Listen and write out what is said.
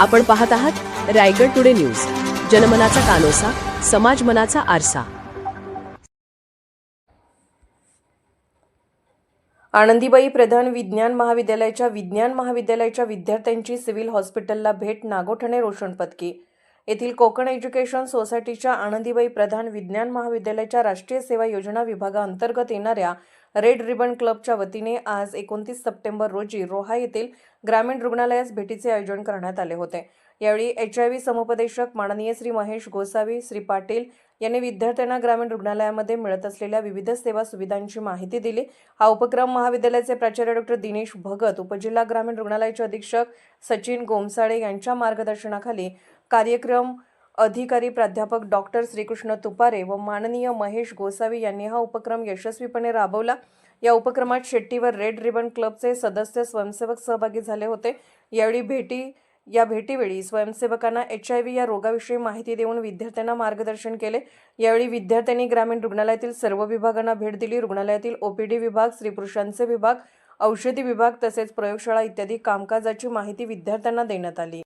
आपण पाहत आहात रायगड टुडे न्यूज. जनमनाचा कानोसा समाज मनाचा आरसा. आनंदीबाई प्रधान विज्ञान महाविद्यालयाच्या विज्ञान महाविद्यालयाच्या विद्यार्थ्यांची सिव्हिल हॉस्पिटलला भेट नागोठणे रोशन पदकी येथील कोकण एज्युकेशन सोसायटीच्या आनंदीबाई प्रधान विज्ञान महाविद्यालयाच्या राष्ट्रीय सेवा योजना विभागाअंतर्गत येणाऱ्या रेड रिबन क्लबच्या वतीने आज एकोणतीस सप्टेंबर रोजी रोहा येथील ग्रामीण रुग्णालयास भेटीचे आयोजन करण्यात आले होते. यावेळी एच आय व्ही समुपदेशक माननीय श्री महेश गोसावी श्री पाटील यांनी विद्यार्थ्यांना ग्रामीण रुग्णालयामध्ये मिळत असलेल्या विविध सेवा सुविधांची माहिती दिली. हा उपक्रम महाविद्यालयाचे प्राचार्य डॉक्टर दिनेश भगत उपजिल्हा ग्रामीण रुग्णालयाचे अधीक्षक सचिन गोमसाळे यांच्या मार्गदर्शनाखाली कार्यक्रम अधिकारी प्राध्यापक डॉक्टर श्रीकृष्ण तुपारे व माननीय महेश गोसावी यांनी हा उपक्रम यशस्वीपणे राबवला. या उपक्रमात शेट्टीवर रेड रिबन क्लबचे सदस्य स्वयंसेवक सहभागी झाले होते. यावेळी भेटी या भेटीवेळी स्वयंसेवकांना एच आय व्ही या रोगाविषयी माहिती देऊन विद्यार्थ्यांना मार्गदर्शन केले. यावेळी विद्यार्थ्यांनी ग्रामीण रुग्णालयातील सर्व विभागांना भेट दिली. रुग्णालयातील ओपीडी विभाग स्त्री पुरुषांचे विभाग औषधी विभाग तसेच प्रयोगशाळा इत्यादी कामकाजाची माहिती विद्यार्थ्यांना देण्यात आली.